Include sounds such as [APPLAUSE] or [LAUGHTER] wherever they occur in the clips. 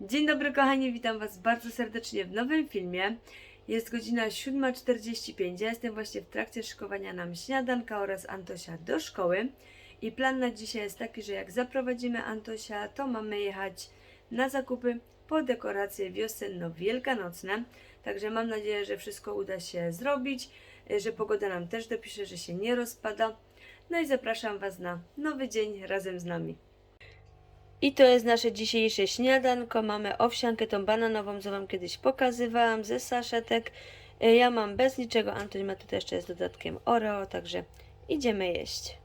Dzień dobry kochani, witam Was bardzo serdecznie w nowym filmie. Jest godzina 7.45, ja jestem właśnie w trakcie szykowania nam śniadanka oraz Antosia do szkoły. I plan na dzisiaj jest taki, że jak zaprowadzimy Antosia, to mamy jechać na zakupy po dekoracje wiosenno-wielkanocne. Także mam nadzieję, że wszystko uda się zrobić, że pogoda nam też dopisze, że się nie rozpada. No i zapraszam Was na nowy dzień razem z nami. I to jest nasze dzisiejsze śniadanko. Mamy owsiankę tą bananową, co Wam kiedyś pokazywałam, ze saszetek. Y, Ja mam bez niczego, Antoń ma tutaj jeszcze z dodatkiem Oreo, także idziemy jeść.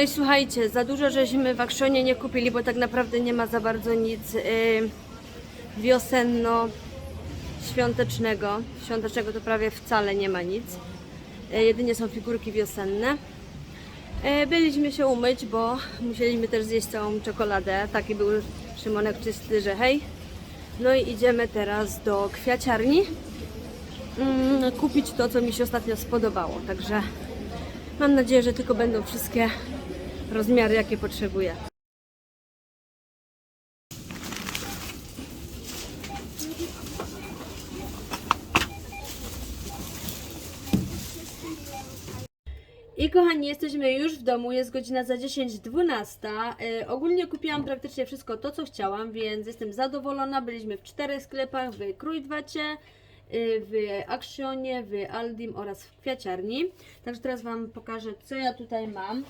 No i słuchajcie, za dużo żeśmy w Akszonie nie kupili, bo tak naprawdę nie ma za bardzo nic yy, wiosenno-świątecznego. Świątecznego to prawie wcale nie ma nic. Yy, jedynie są figurki wiosenne. Yy, byliśmy się umyć, bo musieliśmy też zjeść całą czekoladę. Taki był Szymonek czysty, że hej. No i idziemy teraz do kwiaciarni mm, kupić to, co mi się ostatnio spodobało. Także mam nadzieję, że tylko będą wszystkie rozmiary, jakie potrzebuję. I kochani, jesteśmy już w domu, jest godzina za 10.12. Yy, ogólnie kupiłam praktycznie wszystko to, co chciałam, więc jestem zadowolona. Byliśmy w czterech sklepach, w Krójdwacie, yy, w Actionie, w Aldim oraz w Kwiaciarni. Także teraz Wam pokażę, co ja tutaj mam.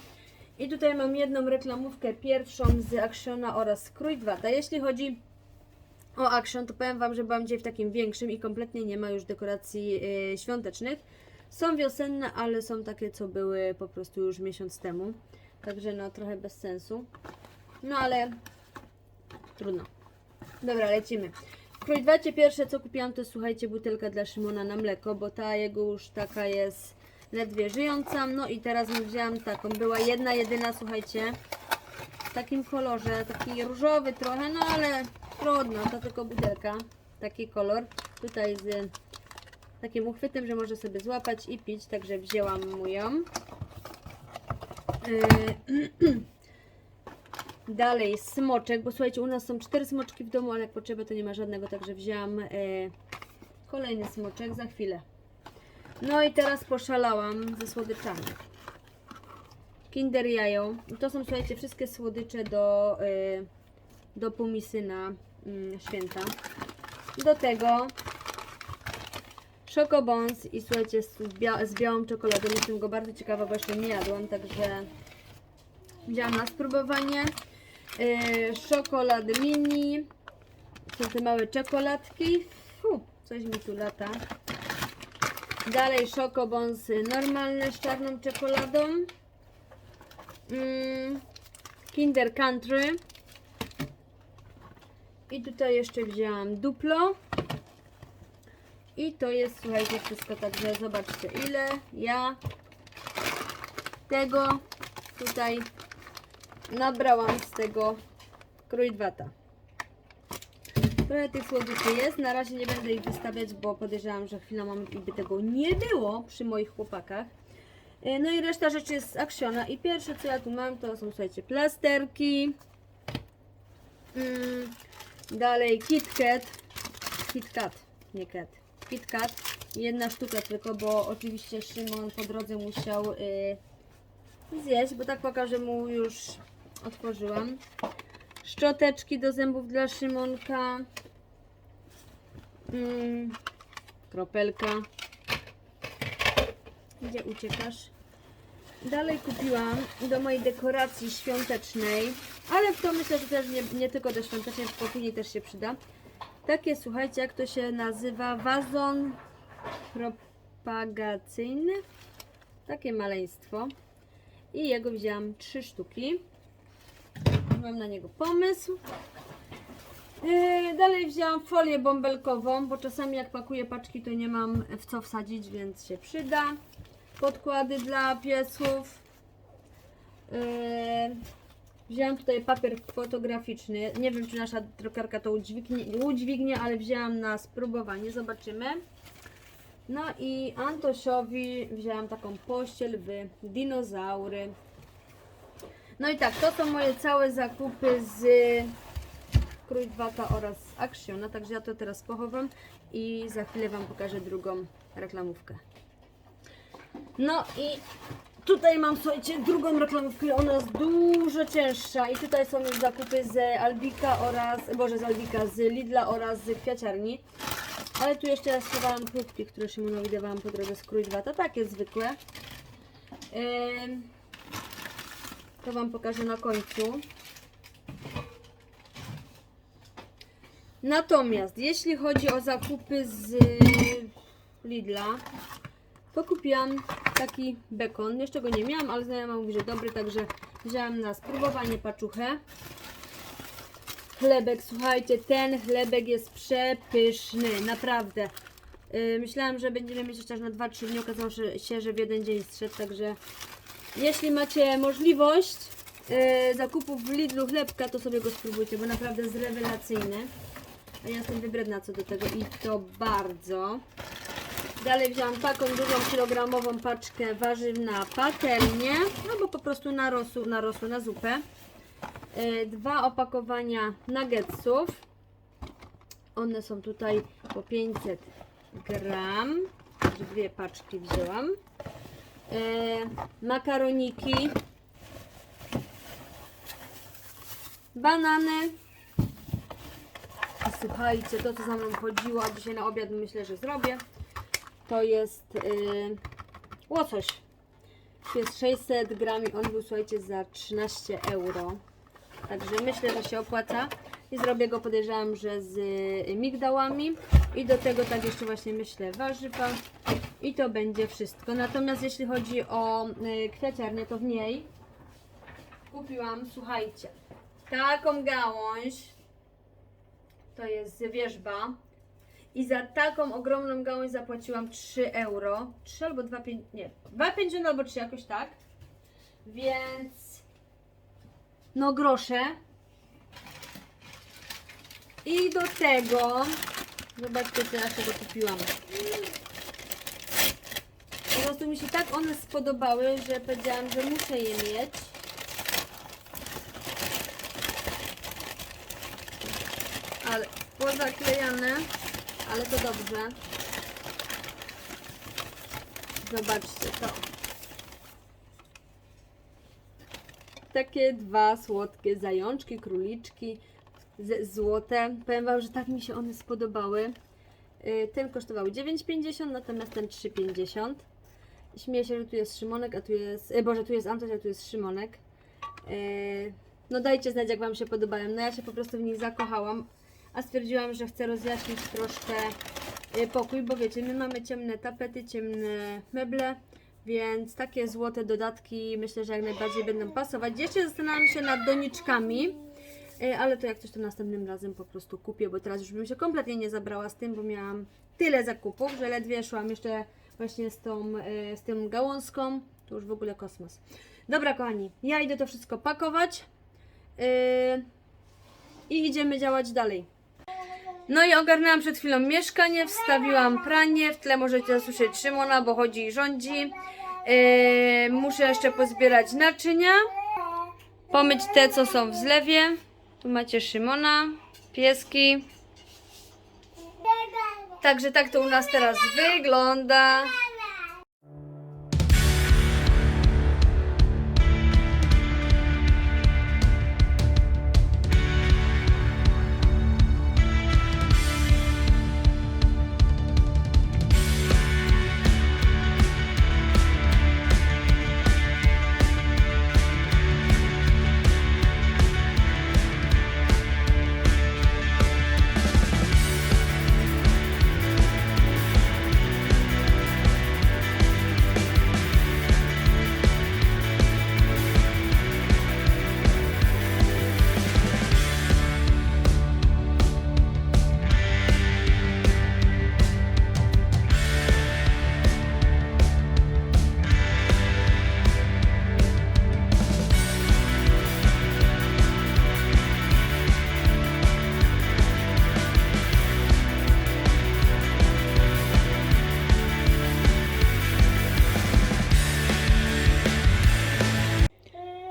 I tutaj mam jedną reklamówkę, pierwszą z Actiona oraz z Krójdwata. Jeśli chodzi o Action, to powiem Wam, że byłam dzisiaj w takim większym i kompletnie nie ma już dekoracji yy, świątecznych. Są wiosenne, ale są takie, co były po prostu już miesiąc temu. Także no trochę bez sensu. No ale trudno. Dobra, lecimy. W Krójdwacie pierwsze co kupiłam to słuchajcie butelka dla Szymona na mleko, bo ta jego już taka jest ledwie żyjąca. No i teraz wzięłam taką. Była jedna, jedyna, słuchajcie, w takim kolorze, taki różowy trochę, no ale trudno, to tylko butelka. Taki kolor. Tutaj z takim uchwytem, że może sobie złapać i pić, także wzięłam mu ją. Yy, Dalej smoczek, bo słuchajcie, u nas są cztery smoczki w domu, ale jak potrzeba to nie ma żadnego, także wzięłam yy, kolejny smoczek za chwilę. No i teraz poszalałam ze słodyczami. Kinder Jajo. To są, słuchajcie, wszystkie słodycze do, yy, do półmisy na yy, święta. Do tego Szokobons i słuchajcie, z, bia z białą czekoladą. Jestem go bardzo ciekawa, jeszcze nie jadłam, także wzięłam na spróbowanie. Yy, szokolad mini. Są te małe czekoladki. Fu, coś mi tu lata. Dalej szokobonsy normalne z czarną czekoladą. Mm, Kinder Country. I tutaj jeszcze wzięłam duplo. I to jest, słuchajcie, wszystko także zobaczcie ile ja tego tutaj nabrałam z tego krójdwata. Trochę tych słodyczy jest, na razie nie będę ich wystawiać, bo podejrzewam, że chwilę moment by tego nie było przy moich chłopakach. E, No i reszta rzeczy jest z i pierwsze co ja tu mam to są, słuchajcie, plasterki. Mm, dalej KitKat. KitKat, nie Kat. KitKat. Jedna sztuka tylko, bo oczywiście Szymon po drodze musiał y, zjeść, bo tak pokażę mu już otworzyłam. Szczoteczki do zębów dla Szymonka. Mm, kropelka. Gdzie uciekasz? Dalej kupiłam do mojej dekoracji świątecznej, ale w to myślę, że też nie, nie tylko do świątecznej, w kuchni też się przyda. Takie, słuchajcie, jak to się nazywa? Wazon propagacyjny. Takie maleństwo. I jego wzięłam trzy sztuki. Mam na niego pomysł. Yy, dalej wzięłam folię bąbelkową, bo czasami jak pakuję paczki, to nie mam w co wsadzić, więc się przyda. Podkłady dla piesów. Yy, wzięłam tutaj papier fotograficzny. Nie wiem, czy nasza drukarka to udźwignie, udźwignie, ale wzięłam na spróbowanie. Zobaczymy. No i Antosiowi wzięłam taką pościel w dinozaury. No i tak, to są moje całe zakupy z Krójdwata oraz Actiona, także ja to teraz pochowam i za chwilę Wam pokażę drugą reklamówkę. No i tutaj mam, słuchajcie, drugą reklamówkę, ona jest dużo cięższa i tutaj są już zakupy z Albika oraz, boże z Albika, z Lidla oraz z Kwiaciarni. Ale tu jeszcze raz schowałam chrupki, które Szymonowi dawałam po drodze z Krójdwata, takie zwykłe. Ym, to Wam pokażę na końcu. Natomiast jeśli chodzi o zakupy z Lidla, to kupiłam taki bekon. Jeszcze go nie miałam, ale znajoma mówi, że dobry, także wzięłam na spróbowanie paczuchę. Chlebek, słuchajcie, ten chlebek jest przepyszny, naprawdę. Yy, myślałam, że będziemy mieć jeszcze aż na 2-3 dni, okazało się, że w jeden dzień strzedł, także jeśli macie możliwość yy, zakupów w Lidlu chlebka, to sobie go spróbujcie, bo naprawdę jest rewelacyjny. A ja jestem wybredna co do tego i to bardzo. Dalej wziąłam taką dużą kilogramową paczkę warzyw na patelnię, no bo po prostu narosły, narosły na zupę. Yy, Dwa opakowania nuggetsów. One są tutaj po 500 gram. Dwie paczki wzięłam. E, makaroniki, banany. I słuchajcie, to co za mną chodziło, a dzisiaj na obiad myślę, że zrobię, to jest y, łosoś. Jest 600 gram i on był, słuchajcie, za 13 euro. Także myślę, że się opłaca. I zrobię go, podejrzewam, że z y, migdałami. I do tego tak jeszcze właśnie myślę warzywa. I to będzie wszystko. Natomiast jeśli chodzi o y, kwiaciarnię, to w niej kupiłam, słuchajcie, taką gałąź. To jest wierzba. I za taką ogromną gałąź zapłaciłam 3 euro. 3 albo 2,50, nie, 2,50 albo 3 jakoś tak. Więc no grosze. I do tego zobaczcie co ja sobie kupiłam. Prostu mi się tak one spodobały, że powiedziałam, że muszę je mieć. Ale pozaklejane, ale to dobrze. Zobaczcie to. Takie dwa słodkie zajączki, króliczki złote. Powiem Wam, że tak mi się one spodobały. Y, Ten kosztował 9,50, natomiast ten 3,50. Śmieję się, że tu jest Szymonek, a tu jest. E, Boże, tu jest Antoś, a tu jest Szymonek. E, No dajcie znać, jak Wam się podobają. No ja się po prostu w nich zakochałam, a stwierdziłam, że chcę rozjaśnić troszkę y, pokój, bo wiecie, my mamy ciemne tapety, ciemne meble, więc takie złote dodatki myślę, że jak najbardziej będą pasować. Jeszcze zastanawiam się nad doniczkami, y, ale to jak coś to następnym razem po prostu kupię, bo teraz już bym się kompletnie nie zabrała z tym, bo miałam tyle zakupów, że ledwie szłam jeszcze właśnie z tą, y, z tą gałązką, to już w ogóle kosmos. Dobra kochani, ja idę to wszystko pakować yy, i idziemy działać dalej. No i ogarnęłam przed chwilą mieszkanie, wstawiłam pranie, w tle możecie słyszeć Szymona, bo chodzi i rządzi. Yy, muszę jeszcze pozbierać naczynia, pomyć te, co są w zlewie. Tu macie Szymona, pieski. Także tak to u nas teraz wygląda.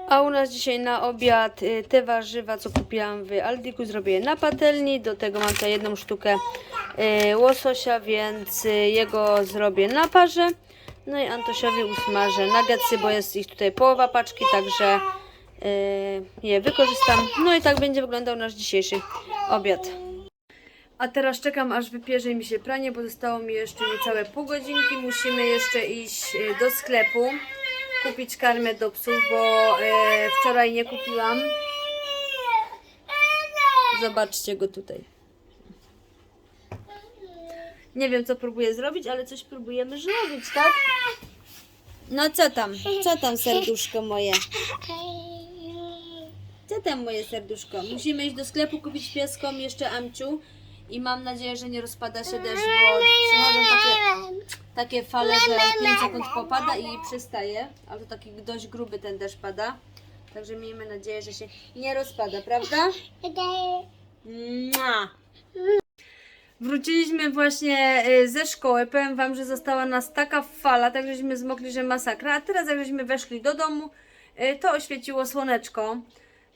A u nas dzisiaj na obiad y, te warzywa, co kupiłam w Aldiku, zrobię na patelni. Do tego mam tutaj jedną sztukę y, łososia, więc y, jego zrobię na parze. No i Antosiowi usmażę nuggetsy, bo jest ich tutaj połowa paczki, także je wykorzystam. No i tak będzie wyglądał nasz dzisiejszy obiad. A teraz czekam, aż wypierze mi się pranie, bo zostało mi jeszcze niecałe pół godzinki. Musimy jeszcze iść do sklepu kupić karmę do psów, bo e, wczoraj nie kupiłam. Zobaczcie go tutaj. Nie wiem, co próbuję zrobić, ale coś próbujemy zrobić, tak? No co tam? Co tam, serduszko moje? Co tam, moje serduszko? Musimy iść do sklepu kupić pieskom jeszcze Amciu i mam nadzieję, że nie rozpada się deszcz, bo przychodzą takie takie fale, że 5 sekund popada i przestaje, ale to taki dość gruby ten deszcz pada. Także miejmy nadzieję, że się nie rozpada, prawda? Mua. Wróciliśmy właśnie y, ze szkoły. Powiem Wam, że została nas taka fala, tak żeśmy zmokli, że masakra. A teraz, jak żeśmy weszli do domu, y, to oświeciło słoneczko.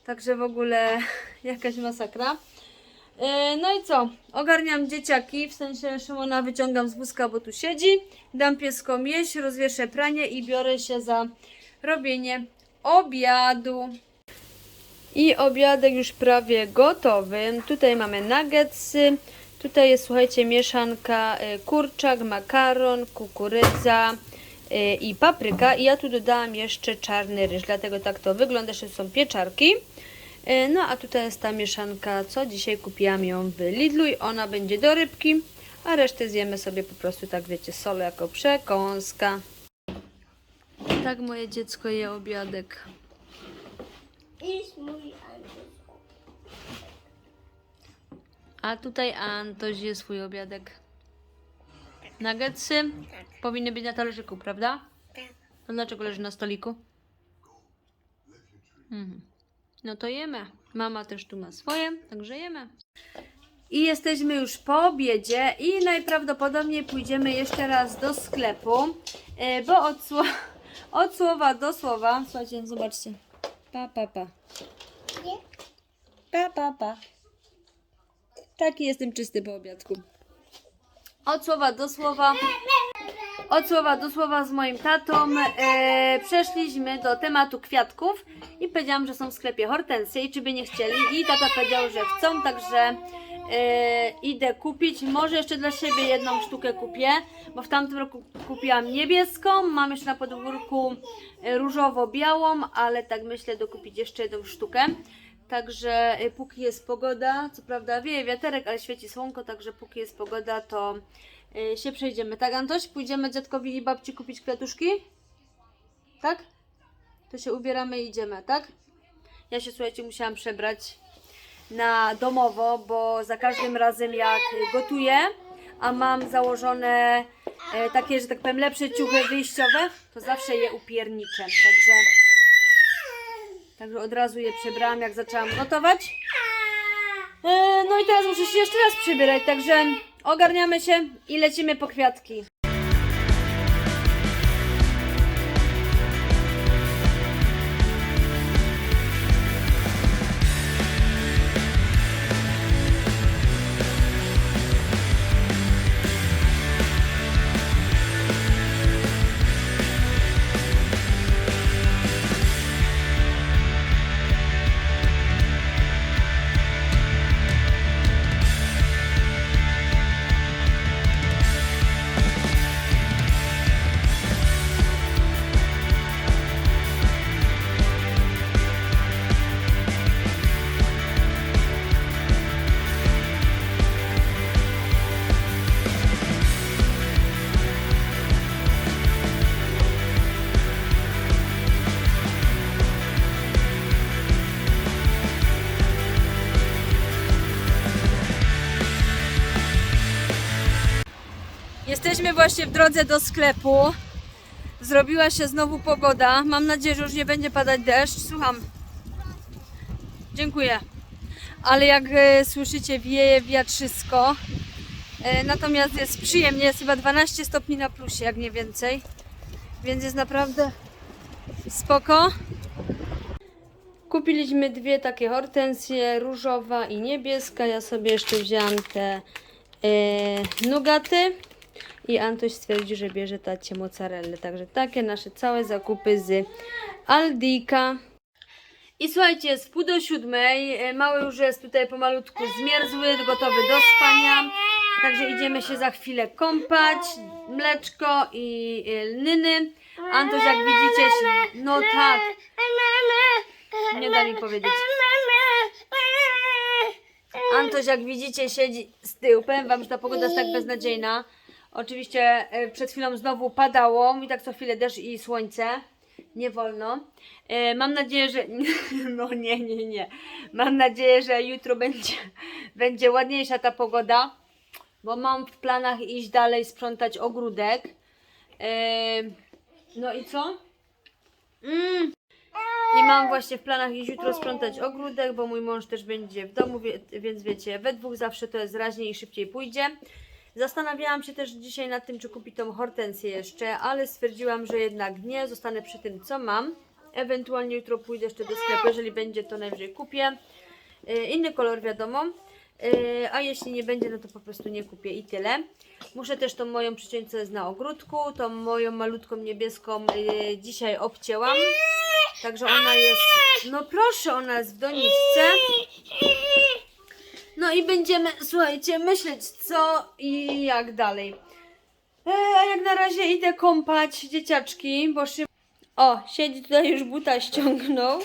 Także w ogóle [LAUGHS] jakaś masakra. E, No i co? Ogarniam dzieciaki, w sensie Szymona wyciągam z wózka, bo tu siedzi. Dam pieskom jeść, rozwieszę pranie i biorę się za robienie obiadu. I obiadek już prawie gotowy. Tutaj mamy nuggetsy. Tutaj jest, słuchajcie, mieszanka y, kurczak, makaron, kukurydza y, i papryka. I ja tu dodałam jeszcze czarny ryż, dlatego tak to wygląda, że są pieczarki. Y, No a tutaj jest ta mieszanka, co dzisiaj kupiłam ją w Lidlu i ona będzie do rybki, a resztę zjemy sobie po prostu tak wiecie, solo jako przekąska. Tak moje dziecko je obiadek. Jest mój Andrzej. A tutaj Antoś je swój obiadek. Nuggetsy powinny być na talerzyku, prawda? Tak. To dlaczego leży na stoliku? Mhm. No to jemy. Mama też tu ma swoje, także jemy. I jesteśmy już po obiedzie i najprawdopodobniej pójdziemy jeszcze raz do sklepu, e, bo od, sło- [LAUGHS] od słowa do słowa, słuchajcie, zobaczcie, pa, pa, pa, pa, pa, pa. Taki jestem czysty po obiadku. Od słowa do słowa, od słowa do słowa z moim tatą e, przeszliśmy do tematu kwiatków i powiedziałam, że są w sklepie hortensje i czy by nie chcieli i tata powiedział, że chcą, także e, idę kupić, może jeszcze dla siebie jedną sztukę kupię, bo w tamtym roku kupiłam niebieską, mam jeszcze na podwórku e, różowo-białą, ale tak myślę dokupić jeszcze jedną sztukę. Także y, póki jest pogoda, co prawda wieje wiaterek, ale świeci słonko, także póki jest pogoda, to y, się przejdziemy. Tak, Antoś? Pójdziemy dziadkowi i babci kupić kwiatuszki? Tak? To się ubieramy i idziemy, tak? Ja się, słuchajcie, musiałam przebrać na domowo, bo za każdym razem jak gotuję, a mam założone e, takie, że tak powiem, lepsze ciuchy wyjściowe, to zawsze je upierniczę. Także, także od razu je przebrałam, jak zaczęłam gotować. E, no i teraz muszę się jeszcze raz przebierać, także ogarniamy się i lecimy po kwiatki. Właśnie w drodze do sklepu. Zrobiła się znowu pogoda. Mam nadzieję, że już nie będzie padać deszcz. Słucham. Dziękuję. Ale jak e, słyszycie, wieje wiatrzysko. E, natomiast jest przyjemnie. Jest chyba 12 stopni na plusie, jak nie więcej. Więc jest naprawdę spoko. Kupiliśmy dwie takie hortensje, różowa i niebieska. Ja sobie jeszcze wzięłam te e, nugaty. I Antoś stwierdził, że bierze tacie mozzarellę. Także takie nasze całe zakupy z Aldika. I słuchajcie, jest pół do siódmej. E, Mały już jest tutaj pomalutku zmierzły, gotowy do spania. Także idziemy się za chwilę kąpać. Mleczko i e, lnyny. Antoś, jak widzicie, no tak, nie da mi powiedzieć. Antoś, jak widzicie, siedzi z tyłu. Powiem Wam, że ta pogoda jest tak beznadziejna. Oczywiście e, przed chwilą znowu padało i tak co chwilę deszcz i słońce. Nie wolno. E, Mam nadzieję, że. [LAUGHS] No nie, nie, nie. Mam nadzieję, że jutro będzie, [LAUGHS] będzie ładniejsza ta pogoda, bo mam w planach iść dalej sprzątać ogródek. E, No i co? Mm. I mam właśnie w planach iść jutro sprzątać ogródek, bo mój mąż też będzie w domu, więc wiecie, we dwóch zawsze to jest raźniej i szybciej pójdzie. Zastanawiałam się też dzisiaj nad tym, czy kupić tą hortensję jeszcze, ale stwierdziłam, że jednak nie, zostanę przy tym, co mam. Ewentualnie jutro pójdę jeszcze do sklepu, jeżeli będzie, to najwyżej kupię. Yy, Inny kolor wiadomo, Yy, a jeśli nie będzie, no to po prostu nie kupię i tyle. Muszę też tą moją jest na ogródku, tą moją malutką niebieską yy, dzisiaj obcięłam. Także ona jest, no proszę, ona jest w doniczce. No i będziemy, słuchajcie, myśleć co i jak dalej. E, a jak na razie idę kąpać dzieciaczki, bo szyb... O, siedzi tutaj już buta ściągnął.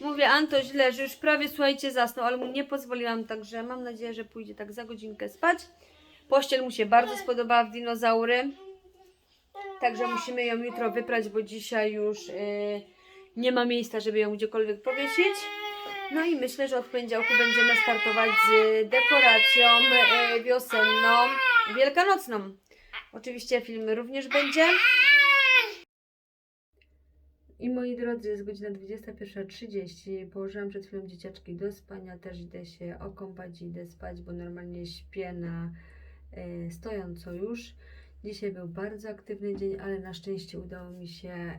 Mówię, Antoś leży, już prawie, słuchajcie, zasnął, ale mu nie pozwoliłam, także mam nadzieję, że pójdzie tak za godzinkę spać. Pościel mu się bardzo spodobała w dinozaury. Także musimy ją jutro wyprać, bo dzisiaj już y, nie ma miejsca, żeby ją gdziekolwiek powiesić. No i myślę, że od poniedziałku będziemy startować z dekoracją y, wiosenną, wielkanocną. Oczywiście film również będzie. I moi drodzy, jest godzina 21.30. Położyłam przed chwilą dzieciaczki do spania. Też idę się okąpać, idę spać, bo normalnie śpię na e, stojąco już. Dzisiaj był bardzo aktywny dzień, ale na szczęście udało mi się e,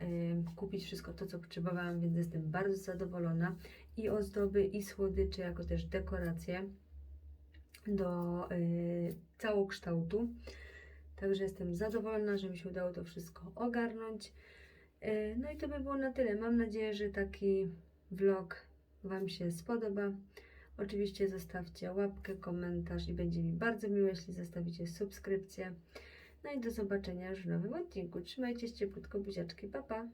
kupić wszystko to, co potrzebowałam, więc jestem bardzo zadowolona. I ozdoby, i słodycze, jako też dekoracje do e, całokształtu. Także jestem zadowolona, że mi się udało to wszystko ogarnąć. E, No i to by było na tyle. Mam nadzieję, że taki vlog Wam się spodoba. Oczywiście zostawcie łapkę, komentarz i będzie mi bardzo miło, jeśli zostawicie subskrypcję. No i do zobaczenia już w nowym odcinku. Trzymajcie się ciepłutko, buziaczki, pa pa!